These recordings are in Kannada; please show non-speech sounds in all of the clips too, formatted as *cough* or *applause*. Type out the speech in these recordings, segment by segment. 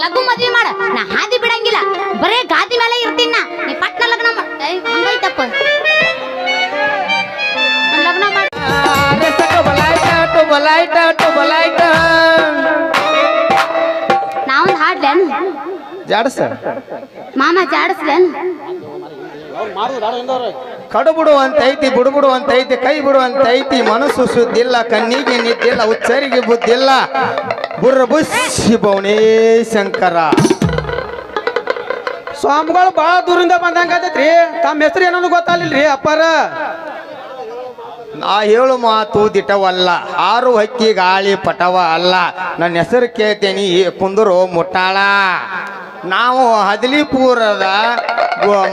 ಲಘು ಮದ್ವಿ ಮಾಡ. ನಾ ಹಾದಿ ಬಿಡಂಗಿಲ್ಲ. ಬರೇ ಗಾದಿ ಮೇಲೆ ಇರ್ತೀನ ನಾ. ಪಟ್ನ ಲಗ್ನ ಮಾಡ ಹಂಗೈತಪ್ಪ. ಲಗ್ನ ಮಾಡ. ನಾವೊಂದು ಹಾಡ್ಲೇನು? ಜಾಡಸ ಮಾಮ ಜಾಡಿಸ್ಲೇನು? ಕಡುಬಿಡು ಅಂತ ಐತಿ ಬುಡುಬುಡು ಅಂತ ಐತಿ ಕೈ ಬಿಡು ಅಂತ ಐತಿ ಮನಸ್ಸು ಸುದ್ದಿಲ್ಲ ಕಣ್ಣಿಗೆ ನಿದ್ದಿಲ್ಲ ಉಚ್ಚರಿಗೆ ಬುದ್ಧಿಲ್ಲ. ಬುರ್ರ ಬುಸ್ಸಿ ಬೌನೇ ಶಂಕರ. ಸ್ವಾಮಿಗಳು ಭಾಳ ದೂರಿಂದ ಬಂದಂಗ ಆತೈತ್ರಿ. ತಮ್ಮ ಹೆಸರು ಏನೋ ಗೊತ್ತಾಗಲಿಲ್ರಿ ಅಪ್ಪಾರ. ನಾ ಹೇಳು ಮಾತು ದಿಟವಲ್ಲ ಆರು ಹಕ್ಕಿ ಗಾಳಿ ಪಟವ ಅಲ್ಲ. ನನ್ನ ಹೆಸರು ಕೇಳ್ತೇನಿ ಈ ಕುಂದರು ಮುಟ್ಟಾಳ. ನಾವು ಹದಲಿಪುರದ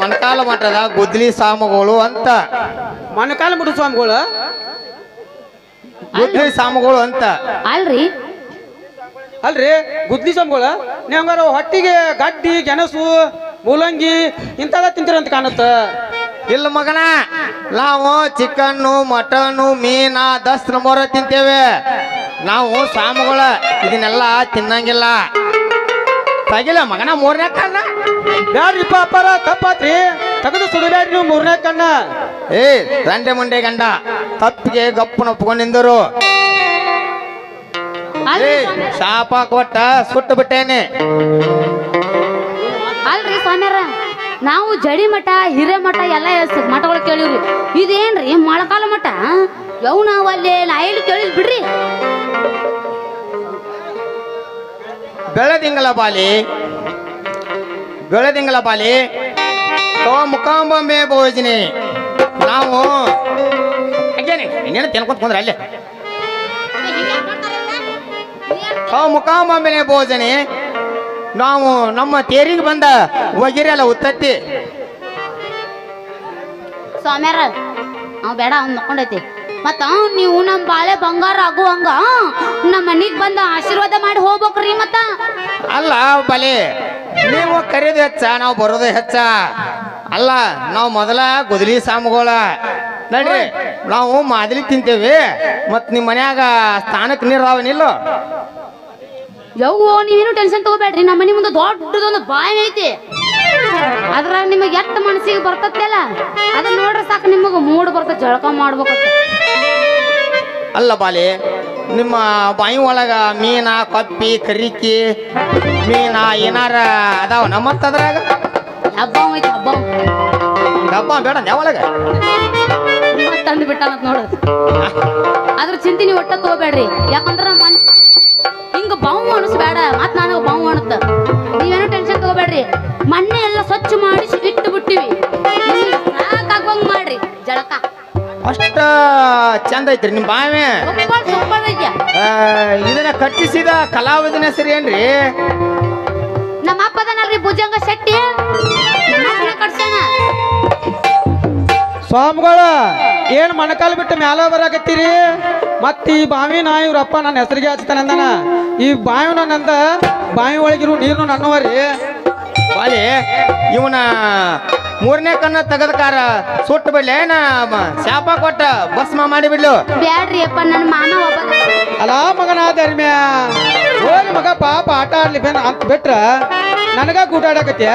ಮಣಕಾಲ ಮಠದ ಗುದ್ಲಿ ಸಾಮಗಳು ಅಂತ. ಮಣಕಾಲ ಮಠ ಸ್ವಾಮಿಗಳು? ಗುದ್ಲಿ ಸ್ವಾಮಿಗಳು ಅಂತ. ಅಲ್ರಿ. ಅಲ್ರಿ? ಗುದ್ಲಿ ಸಂಬಳ ನೀವು ಹೊಟ್ಟಿಗೆ ಗಡ್ಡಿ ಗೆಣಸು ಮೂಲಂಗಿ ಇಂಥದ ತಿಂತೀರಂತ ಕಾಣುತ್ತ? ಇಲ್ಲ ಮಗನ ನಾವು ಚಿಕನ್ನು ಮಟನ್ನು ಮೀನ ದಸ್ರ ಮೊರ ತಿಂತೇವೆ. ನಾವು ಸಾಮುಗಳ ಇದನ್ನೆಲ್ಲ ತಿನ್ನಂಗಿಲ್ಲ. ತಗಿಲ್ಲ ಮಗನ ಮೂರನೇ ಕಣ್ಣ ಬ್ಯಾಡ್ರಿಪ್ಪ ಅಪ್ಪಾರ ತಪ್ಪಾತ್ರಿ. ತೆಗೆದು ಸುಡಬೇಡ್ರಿ ನೀವು ಮೂರನೇ ಕಣ್ಣ ಏ ರಂಡೆ ಮುಂಡೆ ಗಂಡ ತಪ್ಪಿಗೆ ಗಪ್ಪನ ಒಪ್ಕೊಂಡಿದ್ದರು ಅಲ್ರಿ ಸಾಪಾ ಶಾಪ ಕೊಟ್ಟ ಸುಟ್ಟು ಬಿಟ್ಟೇನೆ. ಅಲ್ರಿ ಸ್ವಾಮ್ಯಾರ ನಾವು ಜಡಿ ಮಠ ಹಿರೇಮಠ ಎಲ್ಲ ಹೆಸ್ರು ಮಠಗಳು ಕೇಳಿವ್ರಿ. ಇದೇನ್ರಿ ಮೊಳಕಾಲ ಮಠ? ಯವ್ ನಾವು ಅಲ್ಲಿ ನಾ ಎಲ್ಲಿ ಕೇಳಿದ್ ಬಿಡ್ರಿ. ಬೆಳದಿಂಗಳ ಬಾಲಿ ಬೆಳದಿಂಗಳ ಬಾಲಿ ತೋ ಮುಖಾಂಬೊಮ್ಮೆ ಭೋಜನೆ. ನಾವು ಹಾಗೇನೆ ಇನ್ನೇನು ತಿನ್ಕೊಂತ ಕುಂದ್ರೆ ಅಲ್ಲೇ? ತೋ ಮೇಲೆ ಭೋಜನೆ. ನಾವು ನಮ್ಮ ತೇರಿಗೆ ಬಂದ ಒಗಿರಲ್ಲ ಉತ್ತತ್ತಿ. ಸ್ವಾಮ್ಯಾರ ಅವ್ ಬೇಡ ಅವ್ನು ಮಕ್ಕೊಂಡೈತಿ. ಮತ್ತ ನೀವು ನಮ್ ಬಾಳೆ ಬಂಗಾರ ಆಗುವಂಗ ನಮ್ಮ ಮನಿಗ್ ಬಂದ ಆಶೀರ್ವಾದ ಮಾಡಿ ಹೋಗ್ಬೇಕ್ರಿ ಮತ್ತ. ಅಲ್ಲ ಬಲೆ ನೀವು ಕರೆಯೋದು ಹೆಚ್ಚ ನಾವು ಬರೋದು ಹೆಚ್ಚ. ಅಲ್ಲ ನಾವು ಮೊದಲ ಗುದಲಿ ಸಾಮುಗಳ. ನಡ್ರಿ ನಾವು ಮಾದಲಿ ತಿಂತೇವೆ. ಮತ್ ನಿಮ್ಮ ಮನ್ಯಾಗ ಸ್ಥಾನಕ್ಕೆ ನೀರು ಅದಾವನಿಲ್ಲ ಯವ್ವೋ ನೀವೇನು ಟೆನ್ಷನ್ ತಗೋಬೇಡ್ರಿ. ನಮ್ಮ ಮನೆ ಮುಂದೆ ದೊಡ್ಡದೊಂದು ಬಾಯಿ ಐತಿ. ಅದ್ರ ನಿಮಗೆ ಎತ್ತ ಮನಸ್ಸಿಗೆ ಬರ್ತತ್ತಲ್ಲ ಅದನ್ನ ನೋಡ್ರಿ ಸಾಕು ನಿಮಗೆ ಮೂಡ್ ಬರ್ತ ಜಳಕ ಮಾಡ್ಬೇಕು ಅಲ್ಲ ಬಾಲಿ ನಿಮ್ಮ ಬಾಯಿ ಒಳಗ ಮೀನ ಕಪ್ಪಿ ಕರಿಕಿ ಮೀನ ಏನಾರ ಅದಾವ ನಮ್ಮತ್ತ ಅದ್ರಾಗ? ಹಬ್ಬ ಐತಿ ಹಬ್ಬ. ಹಬ್ಬ ಬೇಡ ಯಾವೊಳಗ ತಂದು ಬಿಟ್ಟ ನೋಡು. ಅದ್ರ ಚಿಂತೆ ನೀವು ಒಟ್ಟ ತಗೋಬೇಡ್ರಿ. ಯಾಕಂದ್ರ ಬಾವು ಅನಿಸ್ಬೇಡ ಮತ್ ನನಗ ಬಾವು ಅಣುತ್ತ ನೀವೇನೋ ಟೆನ್ಷನ್ ತಗೋಬೇಡ್ರಿ. ಮಣ್ಣೆ ಎಲ್ಲ ಸ್ವಚ್ಛ ಮಾಡಿ ಇಟ್ಟು ಬಿಟ್ಟಿವಿ ಸಾಕಾಗುವಂಗ್ ಮಾಡ್ರಿ. ಜಳಕ. ಅಷ್ಟ ಚಂದ ಐತ್ರಿ ನಿಮ್ಮ ಬಾವಿ. ಸೂಪರ್ ಸೂಪರ್ ಐತ್ಯಾ ಇದನ್ನ ಕಟ್ಟಿಸಿದ ಕಲಾವಿದನ ಹೆಸರು ಏನ್ರಿ? ನಮ್ಮ ಅಪ್ಪದನಲ್ರಿ ಭುಜಂಗ ಶೆಟ್ಟಿ. ಕಟ್ಸ್ಯಾನ ಸ್ವಾಮಿಗಳ ಏನ್ ಮಣಕಾಲ್ ಬಿಟ್ಟು ಮ್ಯಾಲ ಬರಾಕತ್ತೀರಿ? ಮತ್ತ ಈ ಬಾವಿ ನಾ ಇವ್ರಪ್ಪ ನನ್ನ ಹೆಸರಿಗೆ ಹಚ್ತಾನೆ ಅಂದಾನ ಈ ಬಾವಿ ನಂದ ಬಾವಿ ಒಳಗಿರೋ ನೀರು ನನ್ನವರಿ ಬಾಲಿ ಇವನ ಮೂರನೇ ಕಣ್ಣ ತೆಗದಕಾರ ಸುಟ್ಟು ಬಿಡ್ಲಿ ಏನ ಶಾಪ ಕೊಟ್ಟ ಭಸ್ಮ ಮಾಡಿ ಬಿಡ್ಲು. ಬ್ಯಾಡ್ರಿ ಅಪ್ಪ ನನ್ನ ಮಾನ ಒಬ್ಬ. ಅಲಾ ಮಗನ ಧರ್ಮ್ಯ ಹೋಗಿ ಮಗ ಪಾಪ ಆಟ ಆಡ್ಲಿ ಬೇನ ಅಂತ ಬಿಟ್ರ ನನಗ ಗೂಟಾಡಕತ್ಯ?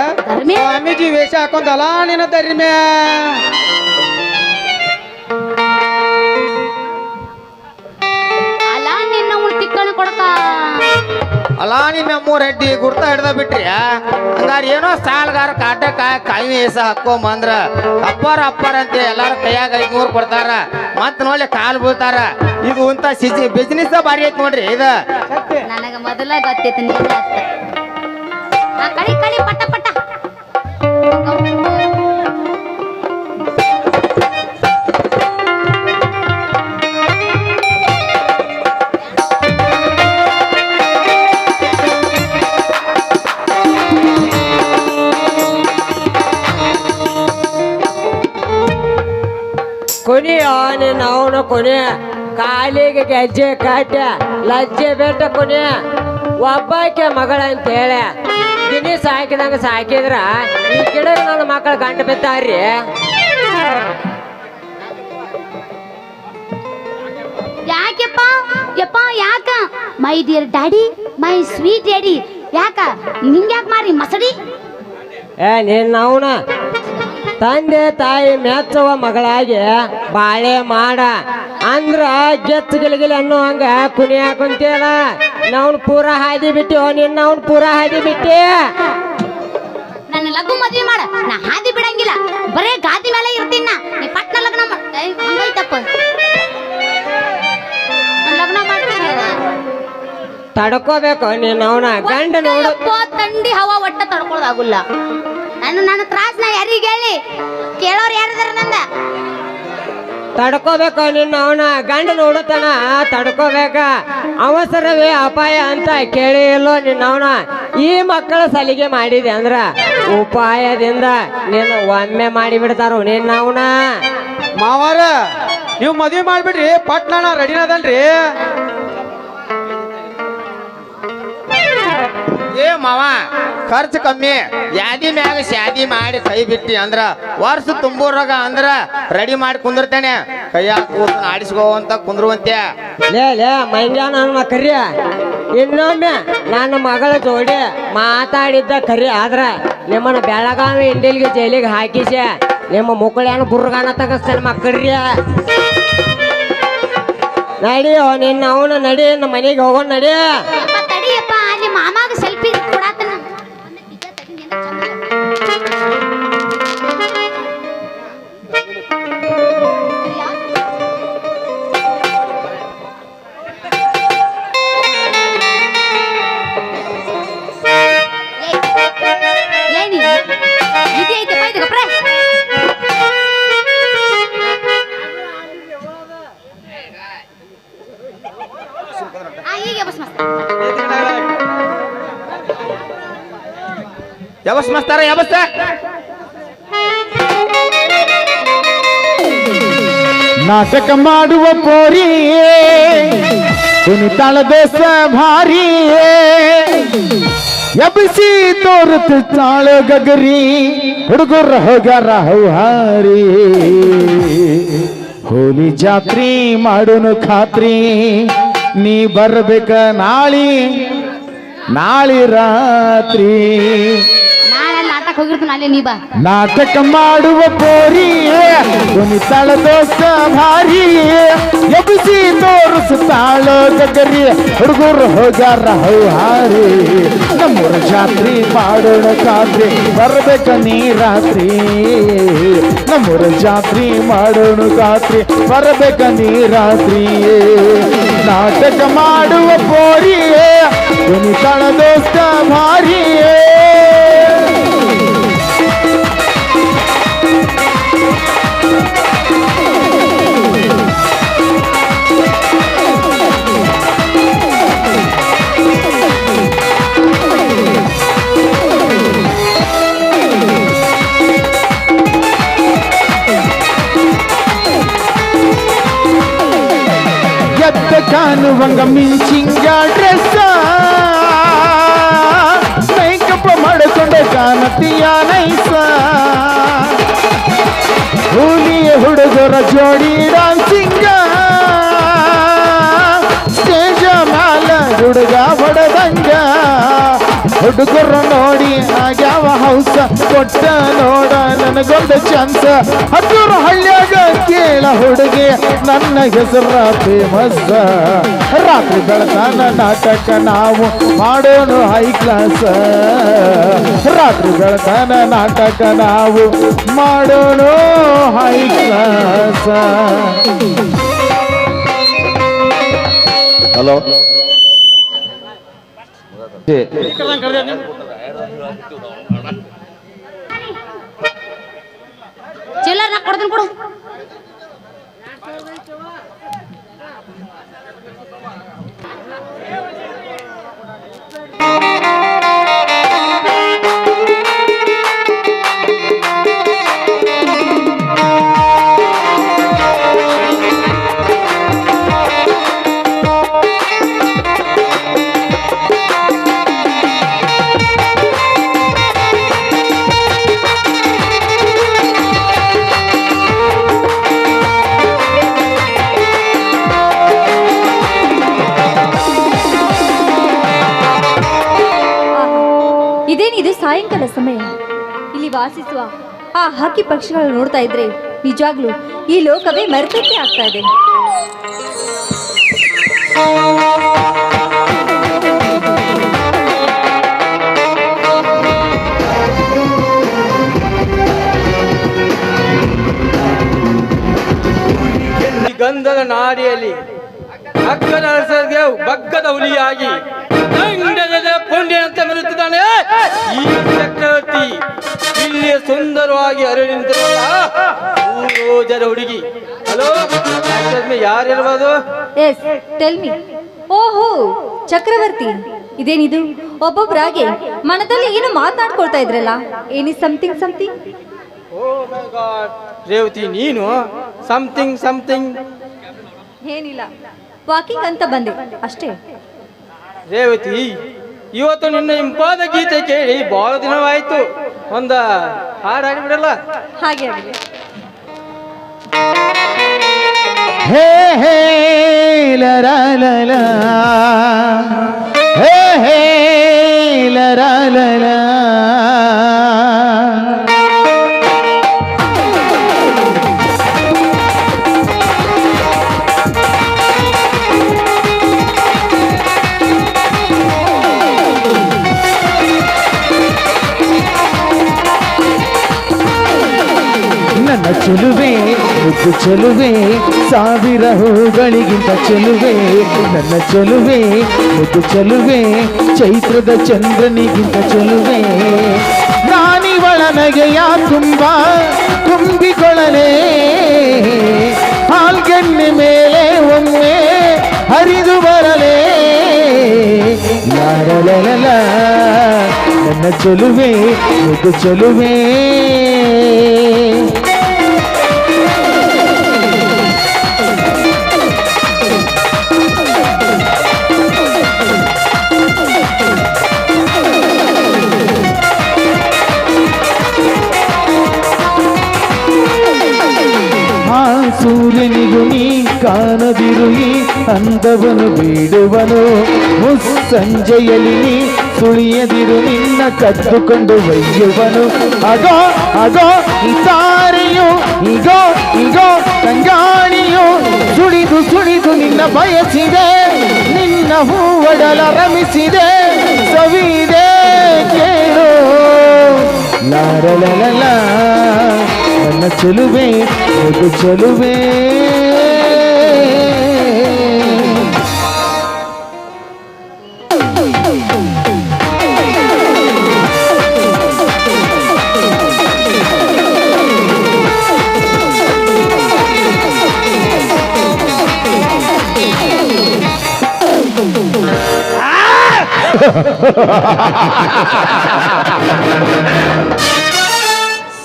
ಸ್ವಾಮೀಜಿ ವೇಷ ಹಾಕೊಂಡ್ ಅಲಾ ನಿನ್ನ ಧರ್ಮ್ಯ ಉಳ್ ತಿಕ್ಕಣ ರೆಡ್ಡಿ ಅಲಾ ನಿಮ್ಮ ಮೂರ್ ಹೆಡ್ಡಿ ಗುರ್ತ ಹಿಡ್ದ ಬಿಟ್ರಿ ಹಂಗಾರ ಏನೋ ಸಾಲ್ಗಾರ ಕಾಟಕ ಕಾಯಿ ಏಸ ಹಾಕೊಂಬಂದ್ರ ಅಪ್ಪಾರ ಅಪ್ಪಾರ ಅಂತ ಎಲ್ಲಾರು ಕೈಯಾಗ ಐದ್ನೂರು ಕೊಡ್ತಾರ. ಮತ್ ನೋಡಿ ಕಾಲ್ ಬೀಳ್ತಾರ. ಇದು ಅಂತ ಬಿಸ್ನೆಸ್ ಬಾರಿ ಐತ್ ನೋಡ್ರಿ ಇದ. ನನಗ ಮೊದಲ ಗೊತ್ತಿತ್ತು ನೀನ ಕಡಿ ನಿನ್ನ ಅವನ ಕೊನೆ ಕಾಲಿಗೆ ಗೆಜ್ಜೆ ಕಾಟ ಲಜ್ಜೆ ಬೆಟ್ಟ ಕೊನೆ ಒಬ್ಬಾಕೆ ಮಗಳ ಅಂತ ಹೇಳ. ದಿನಿ ಸಾಕಿದಂಗ ಸಾಕಿದ್ರ ಈ ಗಿಡ ನನ್ನ ಮಕ್ಕಳು ಗಂಟು ಬಿದ್ದಾರ್ರಿ. ಯಾಕೆಪ್ಪ? ಯಪ್ಪ ಯಾಕ? My dear daddy my sweet daddy. ಯಾಕ? ನಿಂಗ್ಯಾಕ ಮಾರಿ ಮಸಡಿ? ಏ ನೀನ್ ಅವನ ತಂದೆ ತಾಯಿ ಮೆಚ್ಚುವ ಮಗಳಾಗಿ ಬಾಳೆ ಮಾಡ. ಅಂದ್ರ ಗೆಚ್ಚ ಗಿಲಗಿಲಿ ಅನ್ನೋ ಹಂಗ ಕುಣಿಯಾಕುಂತೇಳ ನಾವ್ನ ಪೂರ ಹಾದಿ ಬಿಟ್ಟಿ ನಿನ್ನ ಅವ್ನ ಪೂರ ಹಾದಿ ಬಿಟ್ಟಿ. ನನ್ನ ಲಘು ಮದ್ವೆ ಮಾಡ, ನಾ ಹಾದಿ ಬಿಡಂಗಿಲ್ಲ. ಬರೇ ಗಾದಿ ಮೇಲೆ ಇರ್ತೀನ ಪಟ್ನ ಲಗ್ನ ತಡ್ಕೋಬೇಕು ನೀನ್ ಅವನ ಗಂಡ ನೋಡು. ಯಪ್ಪ ತಂಡಿ ಹವಾ ಒಟ್ಟ ತಡ್ಕೊಳ್ಳೋದಾಗುಲ್ಲ ನಾನು ನನ್ನ ತ್ರಾಸ್ ನಾ ಯಾರಿಗೆ ಹೇಳಿ? ಕೇಳೋರು ಯಾರಿದಾರ ನನ್ನ ತಡ್ಕೋಬೇಕು ನಿನ್ನ ಅವನ ಗಂಡ ನೋಡುತ್ತಾನ ತಡ್ಕೋಬೇಕ. ಅವಸರವೇ ಅಪಾಯ ಅಂತ ಕೇಳಿ ಇಲ್ಲೋ ನಿನ್ನ ಅವನ ಈ ಮಕ್ಕಳ ಸಲಿಗೆ ಮಾಡಿದೆ ಅಂದ್ರ ಉಪಾಯದಿಂದ ನೀನು ಒಮ್ಮೆ ಮಾಡಿ ಬಿಡ್ತಾರೋ ನಿನ್ನ ಅವನ. ಮಾವಾರ ನೀವು ಮದ್ವೆ ಮಾಡ್ಬಿಡ್ರಿ ಪಟ್ನ ರೆಡಿನದನ್ರಿ ಏ ಮಾವ ಖರ್ಚು ಕಮ್ಮಿ. ಯಾದಿ ಮ್ಯಾಗ ಶಾದಿ ಮಾಡಿ ಕೈ ಬಿಟ್ಟಿ ಅಂದ್ರ ವರ್ಷ ತುಂಬೂರಾಗ ಅಂದ್ರ ರೆಡಿ ಮಾಡಿ ಕುಂದಿರ್ತೇನೆ. ಕೈಯಾಗ ಕೂತು ಆಡಿಸ್ಕೋ ಅಂತ ಕುಂದ್ರುವಂತೆ ಲೇ ಲೇ ನನ್ನ ಕರಿಯ. ಇನ್ನೊಮ್ಮೆ ನನ್ನ ಮಗಳ ಜೋಡಿ ಮಾತಾಡಿದ್ದ ಕರಿ ಆದ್ರ ನಿಮ್ಮನ್ನ ಬೆಳಗಾವಿ ಇಂಡಿಲ್ಗೆ ಜೈಲಿಗೆ ಹಾಕಿಸಿ ನಿಮ್ಮ ಮುಕ್ಕಳೇನು ಬುರ್ಗಾನ ತಗಸ್ತೇನೆ ಮಕ್ಕಳ್ರಿಯ ನಡಿಯೋ ನಿನ್ನ ಅವನು ನಡಿ ನಮ್ಮ ಮನೆಗೆ ಹೋಗೋಣ ನಡಿ. ಮಾಮಾಗ ಏನಿ ಯಾವಸ್ ಮಸ್ತಾರ, ಯಾವಸ್ತ? ನಾಟಕ ಮಾಡುವ ಪೋರಿ, ಕುಣಿತಾಳ ದೋಸ ಭಾರಿ. ಎಬ್ಬಿಸಿ ತೋರುತ್ತ ತಾಳ ಗಗರಿ, ಹುಡುಗರ ಹೋಗ್ಯಾರ ಹೌಹಾರಿ. ಹೋಲಿ ಜಾತ್ರಿ ಮಾಡೋನು ಖಾತ್ರಿ, ನೀ ಬರ್ಬೇಕ ನಾಳಿ ನಾಳಿ ರಾತ್ರಿ. ನಾಳೆ ನಾಟಕ ಹೋಗಿರ್ತೀನಿ ಅಲ್ಲಿ ನೀ ಬಾ ನಾಟಕ ಮಾಡುವ ಪೋರಿ ಕುಣಿತಾಳ ದೋಸ್ತ ಭಾರಿ ಎಬ್ಬಿಸಿ ತೋರಿಸುತ್ತಾಳ ಗಗರಿ ಹುಡುಗರು ಹೋಗ್ಯಾರ ಹೌಹಾರಿ ನಮ್ಮೂರ ಜಾತ್ರಿ ಮಾಡೋಣ ಖಾತ್ರಿ ಬರ್ಬೇಕ ನೀ ರಾತ್ರಿ ನಮ್ಮೂರ ಜಾತ್ರಿ ಮಾಡೋಣ ಖಾತ್ರಿ ಬರ್ಬೇಕ ನೀ ರಾತ್ರಿ ನಾಟಕ ಮಾಡುವ ಪೋರಿ ಕುಣಿತಾಳ ದೋಸ್ತ ಭಾರಿ ಕಾಣುವಂಗ ಮಿಂಚಿಂಗ ಡ್ರೆಸ್ ಮೇಕಪ್ ಮಾಡಿಕೊಂಡೆ ಕಾಣತೀಯ ನೈಸ ಹುಲಿಯ ಹುಡುಗರ ಜೋಡಿ ಡಾನ್ಸಿಂಗ ಸ್ಟೇಜ ಮ್ಯಾಲ ಹುಡುಗ ಹೊಡೆದಂಗ ಹುಡುಗರು ಹೌಸ ಕೊಟ್ಟ ನೋಡ ನನಗೊಂದು ಚಾನ್ಸ ಹತ್ತೂರು ಹಳ್ಳಿಯಾಗ ಕೇಳ ಹುಡುಗಿ ನನ್ನ ಹೆಸರ ಫೇಮಸ್ ರಾತ್ರಿ ಬೆಳತಾನ ನಾಟಕ ನಾವು ಮಾಡೋಣ ಹೈ ಕ್ಲಾಸ್ ರಾತ್ರಿ ಬೆಳತಾನ ನಾಟಕ ನಾವು ಮಾಡೋಣ ಹೈ ಕ್ಲಾಸ್ ಹಲೋ ಚಿಲ್ಲರ್ ನಾ ಕೊಡ್ತೀನಿ ಕೊಡು ಸಮಯ. ಇಲ್ಲಿ ವಾಸಿಸುವ ಆ ಹಕ್ಕಿ ಪಕ್ಷಿಗಳು ನೋಡ್ತಾ ಇದ್ರೆ ನಿಜವಾಗ್ಲೂ ಈ ಲೋಕವೇ ಮರ್ತಕ್ಕೆ ಆಗ್ತಾ ಇದೆ. ಈ ಗಂಧದ ನಾರಿಯಲ್ಲಿ ಅಕ್ಕನ ಬಗ್ಗದ ಹುಲಿಯಾಗಿ. ದಂಡದ ಈ ಚಕ್ರವರ್ತಿ ಇಲ್ಲಿ ಸುಂದರವಾಗಿ ಅರಳಿ ನಿಂತಿರುವ ಜನ ಹುಡುಗಿ. ಹಲೋ ಯಾರಿರ್ಬೋದು? ಎಸ್ ಟೆಲ್ ಮಿ ಓಹೋ ಚಕ್ರವರ್ತಿ. ಇದೇನಿದು? ಒಬ್ಬೊಬ್ಬರಾಗೆ ಮನದಲ್ಲಿ ಏನು ಮಾತನಾಡ್ಕೊಳ್ತಾ ಇದ್ರಲ್ಲ. ಏನಿ something something oh my god Revathi ನೀನು? ಸಮಥಿಂಗ್ ಸಮಥಿಂಗ್ ಏನಿಲ್ಲ. ವಾಕಿಂಗ್ ಅಂತ ಬಂದೆ. ಅಷ್ಟೇ. ರೇವತಿ ಇವತ್ತು ನಿನ್ನ ಇಂಪಾದ ಗೀತೆ ಕೇಳಿ ಬಹಳ ದಿನವಾಯ್ತು. ಒಂದ ಹಾಡು ಹಾಡಿಬಿಡಲ್ಲ? ಹಾಗೆ ಆಗಲಿ ಹೇ ಹೇ ಲರ ಲಲ ಹೇ ಹೇ ಲರ ಲಲ ಚೆಲುವೆ ಮುದ್ದು ಚೆಲುವೆ ಸಾವಿರ ಹೂಗಳಿಗಿಂತ ಚೆಲುವೆ ನನ್ನ ಚೆಲುವೆ ಮುದ್ದು ಚೆಲುವೆ ಚೈತ್ರದ ಚಂದ್ರನಿಗಿಂತ ಚೆಲುವೆ ನಾನಿವಳ ನಗೆಯ ತುಂಬ ತುಂಬಿಕೊಳ್ಳಲೇ ಹಾಲ್ಗೆಣ್ಣೆ ಮೇಲೆ ಒಮ್ಮೆ ಹರಿದು ಬರಲೇ ಲಾರಲಲ ನನ್ನ ಚೆಲುವೆ ಮುದ್ದು ಚೆಲುವೆ ಅಂದವನು ಬೀಡುವನು. ಮುಸ್ಸಂಜೆಯಲ್ಲಿ ನೀ ಸುಳಿಯದಿರು, ನಿನ್ನ ಕದ್ದುಕೊಂಡು ಒಯ್ಯುವನು. ಅಗೋ ಅಗೋ ಸಾರಿಯು ಇಗೋ ಇಗೋ ಕಂಗಾಣಿಯು ಸುಳಿದು ಸುಳಿದು ನಿನ್ನ ಬಯಸಿದೆ. ನಿನ್ನ ಹೂವಡಲ ರಮಿಸಿದೆ. ಸವಿದೆ ಕೇಳು. ಲಾರಲಲ ನನ್ನ ಚೆಲುವೆ ಚೆಲುವೆ.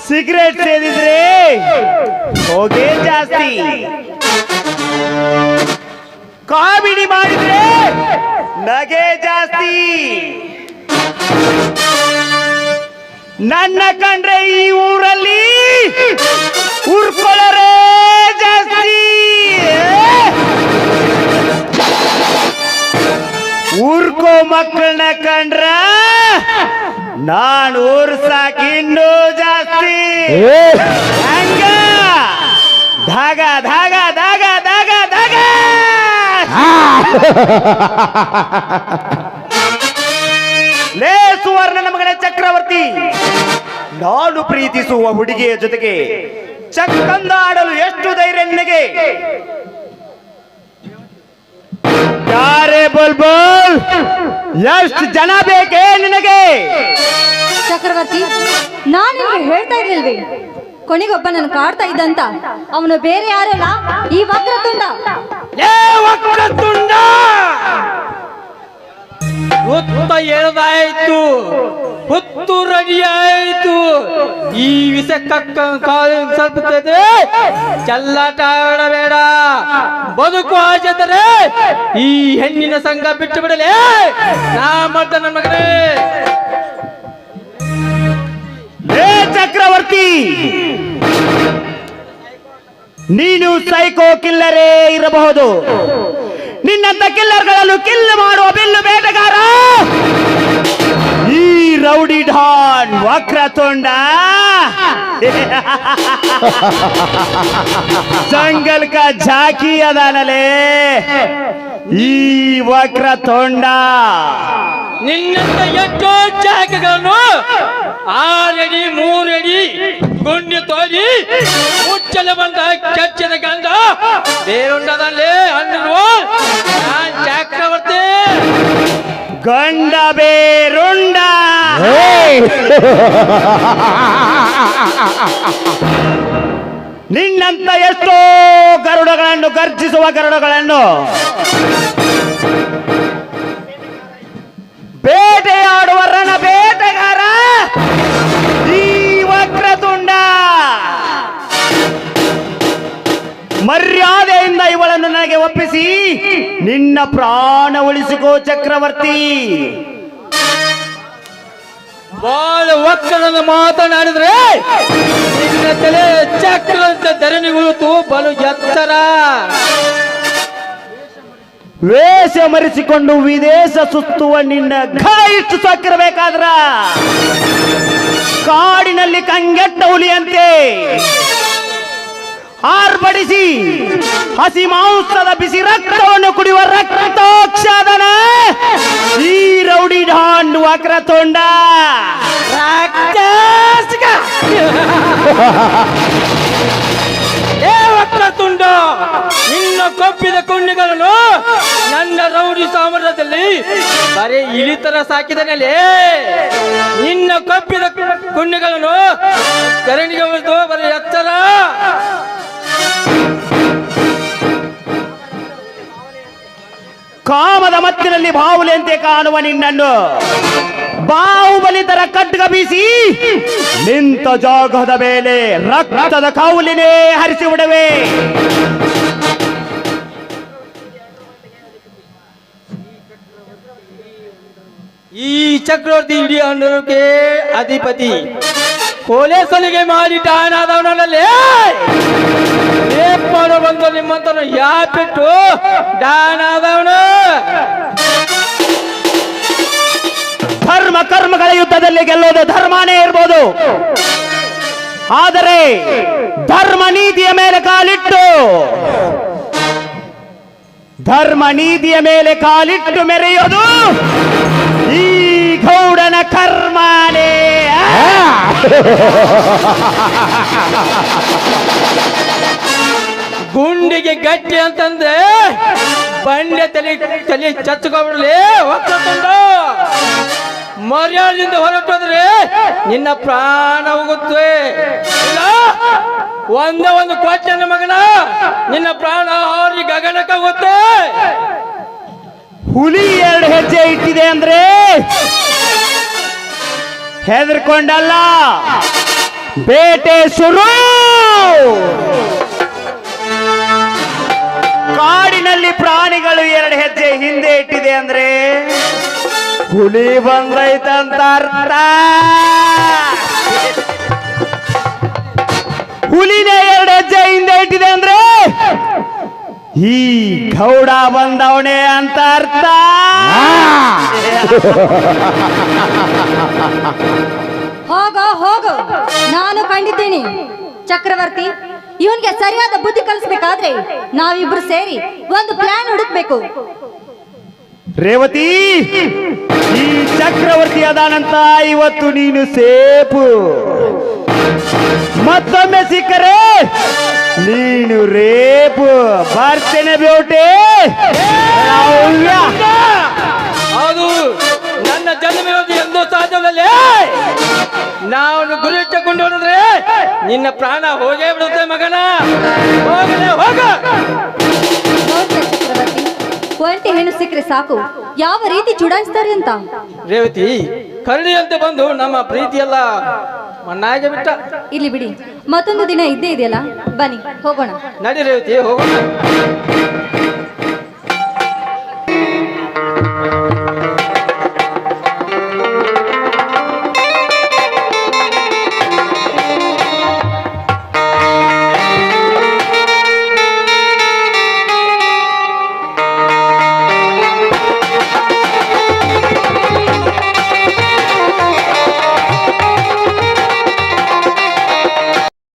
ಸಿಗರೇಟ್ ಸೇದಿದ್ರೆ ಹೋಗೇ ಜಾಸ್ತಿ. ಕಾಮಿಡಿ ಮಾಡಿದ್ರೆ ನಗೆ ಜಾಸ್ತಿ. ನನ್ನ ಕಂಡ್ರೆ ಈ ಊರಲ್ಲಿ ಉರ್ಕೊಳ್ಳರೇ ಜಾಸ್ತಿ. ಊರ್ಕೋ ಮಕ್ಕಳನ್ನ ಕಂಡ್ರ ನಾನು ಊರ್ ಇನ್ನೂ ಜಾಸ್ತಿ. ಹಂಗ? ಧಾಗ ಧಾಗ ಧಾಗ ಧಾಗ ಧಾಗ. ಲೇ ಸುವರ್ಣ ನಮಗನ ಚಕ್ರವರ್ತಿ. ನಾನು ಪ್ರೀತಿಸುವ ಹುಡುಗಿಯ ಜೊತೆಗೆ ಚಕ್ಕಂದಾಡಲು ಎಷ್ಟು ಧೈರ್ಯ ನಿನಗೆ? ಯಾರೇ ಬಲ್ಬಲ್ ಎಷ್ಟು ಜನ ಬೇಕೇ ನಿನಗೆ? ಚಕ್ರವರ್ತಿ ನಾನು ನಿಮ್ಗೆ ಹೇಳ್ತಾ ಇರ್ಲಿಲ್ವಿ? ಕೊನೆಗೊಬ್ಬ ನನ್ನ ಕಾಡ್ತಾ ಇದ್ದಂತ. ಅವನು ಬೇರೆ ಯಾರಲ್ಲ ಈ ವಕ್ರತುಂಡ. ಏ ವಕ್ರತುಂಡ! ಹುತ್ತ ಎಳೆದಾಯ್ತು ಹುತ್ತು ರೆಡಿ ಆಯ್ತು ಈ ವಿಷ ಕಕ್ಕ ಕಾಲು ಸ್ವಲ್ಪತ್ತದೆ ಚೆಲ್ಲಾಟ ಆಡಬೇಡ. ಬದುಕು ಆಚೆದರೆ ಈ ಹೆಣ್ಣಿನ ಸಂಘ ಬಿಟ್ಟು ಬಿಡಲೇ. ನಾ ಮಾಡ್ದ ನನ್ನ ಮಗನೇ. ಚಕ್ರವರ್ತಿ. ನೀನು ಸೈಕೋ ಕಿಲ್ಲರೇ ಇರಬಹುದು. ನಿನ್ನಂತ ಕಿಲ್ಲರ್ಗಳಲ್ಲೂ ಕಿಲ್ ಮಾಡುವ ಬಿಲ್ಲು ಬೇಟೆಗಾರ. ಈ ವಕ್ರ ತೊಂಡ. ಜಂಗಲ್ ಕಾ ಜಾಕಿ ಅದಾನಲೇ. ಈ ವಕ್ರ ತೊಂಡ. ನಿನ್ನಂತ ಎಷ್ಟೋ ಜಾಗಗಳನ್ನು ಆರಡಿ ಮೂರಡಿ ಗುಂಡಿ ತೋರಿ ಮುಚ್ಚಲು ಬಂದ ಕೆಚ್ಚದ ಗಂಧ ಬೇರುಂಡದಲ್ಲಿ ಅಂದ್ರು ನಾನ್ ಚಕ್ರವರ್ತಿ ಗಂಡ ಬೇರುಂಡ. *laughs* ನಿನ್ನಂತ ಎಷ್ಟೋ ಗರುಡಗಳನ್ನು, ಗರ್ಜಿಸುವ ಗರುಡಗಳನ್ನು. ಬೇಟೆಯಾಡುವ ರಣ ಬೇಟೆಗಾರ ಈ ವಕ್ರತುಂಡ. ಮರ್ಯಾದೆಯಿಂದ ಇವಳನ್ನು ನನಗೆ ಒಪ್ಪಿಸಿ, ನಿನ್ನ ಪ್ರಾಣ ಉಳಿಸಿಕೋ ಚಕ್ರವರ್ತಿ. ಬಾಳ ಒಕ್ಕಲನ್ನು ಮಾತನಾಡಿದ್ರೆ ನಿನ್ನ ತಲೆ ಚಕ್ರಂತ ಧರಣಿಗುಳಿತು ಬಲು ಎತ್ತರ. ವೇಷ ಮರೆಸಿಕೊಂಡು ವಿದೇಶ ಸುತ್ತುವ ನಿನ್ನ ಘಾಯಿಷ್ಟು ಸಾಕಿರಬೇಕಾದ್ರ? ಕಾಡಿನಲ್ಲಿ ಕಂಗೆಟ್ಟ ಹುಲಿಯಂತೆ. ಆರ್ಭಡಿಸಿ ಹಸಿ ಮಾಂಸದ ಬಿಸಿ ರಕ್ತವನ್ನು ಕುಡಿಯುವ ರಕ್ತೋಕ್ಷಾದನ ಈ ರೌಡಿ ಡಾಂಡ್ ವಕ್ರತುಂಡ ತೊಂಡ. *laughs* ನಿನ್ನ ಕೊಬ್ಬಿದ ಕುಂಡಿಗಳನ್ನು ನನ್ನ ರೌಡಿ ಸಾಮ್ರಾಜ್ಯದಲ್ಲಿ ಬರೀ ಇಳಿತರ ಸಾಕಿದನಲ್ಲಿ. ನಿನ್ನ ಕೊಬ್ಬಿದ ಕುಂಡಿಗಳನ್ನು ಕರಣಿಗೆ ಉಳಿದು ಬರೀ ಎತ್ತರ ಕಾಮದ ಮತ್ತಿನಲ್ಲಿ ಬಾವುಲೆಯಂತೆ ಕಾಣುವ ನಿನ್ನನ್ನು. ಬಾಹುಬಲಿ ತರ ಖಡ್ಗ ಬೀಸಿ ನಿಂತ ಜಾಗದ ಮೇಲೆ ರಕ್ತದ ಕೌಲಿನೇ ಹರಿಸಿ ಬಿಡವೆ. ಈ ಚಕ್ರವರ್ತಿ ಇಡೀ ಅಂಡರಕ್ಕೆ ಅಧಿಪತಿ ಪೊಲೀಸನಿಗೆ ಮಾಡಿ ಡಾನಾದವನಲ್ಲಿ ರೇಪಾಡು ಬಂದು ನಿಮ್ಮಂತನು ಯಾಪಿಟ್ಟು ಡಾನಾದವನು. ಧರ್ಮ ಕರ್ಮಗಳ ಯುದ್ಧದಲ್ಲಿ ಗೆಲ್ಲೋದು ಧರ್ಮನೇ ಇರ್ಬೋದು. ಆದರೆ ಧರ್ಮ ನೀತಿಯ ಮೇಲೆ ಕಾಲಿಟ್ಟು, ಧರ್ಮ ನೀತಿಯ ಮೇಲೆ ಕಾಲಿಟ್ಟು ಮೆರೆಯೋದು ಈ ಗೌಡನ ಕರ್ಮನೇ. ಗುಂಡಿಗೆ ಗಟ್ಟಿ ಅಂತಂದ್ರೆ ಬಂಡೆ ತಲೆ ತಲೆ ಚಚ್ಕೊಬಿಡ್ಲಿ ಒತ್ತಕೊಂಡು ಮರ್ಯಾದೆಯಿಂದ ಹೊರಟೋದ್ರೆ ನಿನ್ನ ಪ್ರಾಣ ಹೋಗುತ್ತೆ. ಒಂದೇ ಒಂದು ಕ್ವಶನ್ ಮಗನ, ನಿನ್ನ ಪ್ರಾಣ ಹಾರಿ ಗಗನಕ್ಕೆ ಹೋಗುತ್ತೆ. ಹುಲಿ ಎರಡು ಹೆಜ್ಜೆ ಇಟ್ಟಿದೆ ಅಂದ್ರೆ ಹೆದರ್ಕೊಂಡಲ್ಲ. ಬೇಟೆ ಶುರು! ಕಾಡಿನಲ್ಲಿ ಪ್ರಾಣಿಗಳು ಎರಡು ಹೆಜ್ಜೆ ಹಿಂದೆ ಇಟ್ಟಿದೆ ಅಂದ್ರೆ ಹುಲಿ ಬಂದೈತಂತ ಅರ್ಥ ಹುಲಿನ ಎರಡು ಹೆಜ್ಜೆ ಹಿಂದೆ ಇಟ್ಟಿದೆ ಅಂದ್ರೆ ಈ ಗೌಡ ಬಂದವಣೆ ಅಂತ ಅರ್ಥ. ಹೋಗ, ಹೋಗೋ. ನಾನು ಕಂಡಿದ್ದೀನಿ. ಚಕ್ರವರ್ತಿ, ಇವನ್ಗೆ ಸರಿಯಾದ ಬುದ್ಧಿ ಕಲಿಸ್ಬೇಕಾದ್ರೆ ನಾವಿಬ್ರು ಸೇರಿ ಒಂದು ಪ್ಲಾನ್ ಹುಡುಕ್ಬೇಕು. ರೇವತಿ, ಈ ಚಕ್ರವರ್ತಿ ಅದಾನಂತ ಇವತ್ತು ನೀನು ಸೇಪು. ಮತ್ತೊಮ್ಮೆ ಸಿಕ್ಕರೆ ನೀನು ರೇಪು. ಬರ್ತೇನೆ ಬೇಟೆ. ಅದು ನನ್ನ ಜನ್ಮವಿರೋಧಿ ಎಂದು ಸಾಧ್ಯವಲ್ಲ ನಾನು ಗುರಿ ಇಟ್ಟುಕೊಂಡು ಹೊಡೆದ್ರೆ ನಿನ್ನ ಪ್ರಾಣ ಹೋಗೇ ಬಿಡುತ್ತೆ ಮಗನ. ಹೋಗಲೇ ಹೋಗ. ಒಂಟಿ ಹೆಣ್ಣು ಸಿಕ್ಕರೆ ಸಾಕು. ಯಾವ ರೀತಿ ಚುಡಾಯಿಸ್ತಾರೆ ಅಂತ? ರೇವತಿ ಕರಡಿಯಂತೆ ಬಂದು ನಮ್ಮ ಪ್ರೀತಿಯೆಲ್ಲ ಮಣ್ಣಾಗೆ ಬಿಟ್ಟ. ಇಲ್ಲಿ ಬಿಡಿ. ಮತ್ತೊಂದು ದಿನ ಇದ್ದೇ ಇದೆಯಲ್ಲ? ಬನ್ನಿ ಹೋಗೋಣ. ನಡಿ ರೇವತಿ ಹೋಗೋಣ.